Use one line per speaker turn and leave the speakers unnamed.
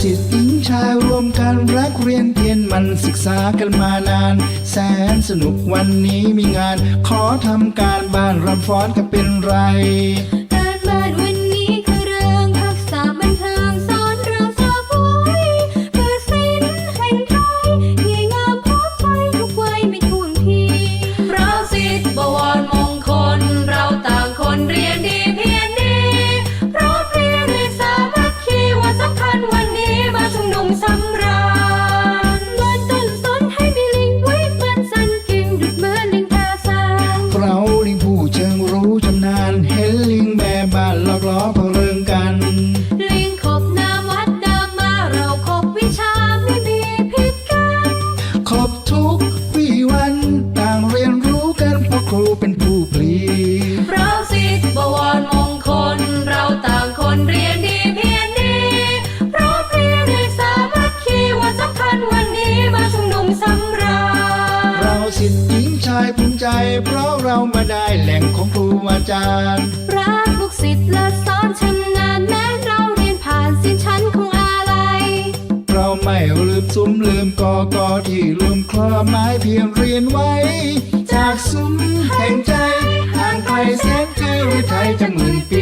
สิทธิ์หญิงชายรวมกันรักเรียนเพียนมันศึกษากันมานาน แสนสนุกวันนี้มีงาน ขอทำการบ้านรำฟ้อนกันเป็นไร ผู้
ผ
ลี
เราสิทธิ์บวรมงคล เราต่างคนเรียนดีเพียรดีเพราะเพรียนในสามัคคีวันสำคัญวันนี้มาชุมนุมสำราญ
เราสิทธิ์หญิงชายภูมิใจ เพราะเรามาได้แหล่งของครูอาจารย์
รักลูกศิษย์และสอนชำนาญแม้เราเรียนผ่านสิ้นชั้นของอะไร
เราไม่ลืมซุ้มลืมกอกอที่ลืมคลอไม้เพียงเรียนไว้จากสุมแห่งใจห่างไกลแสนไกลหรือไทยจะหมื่นปี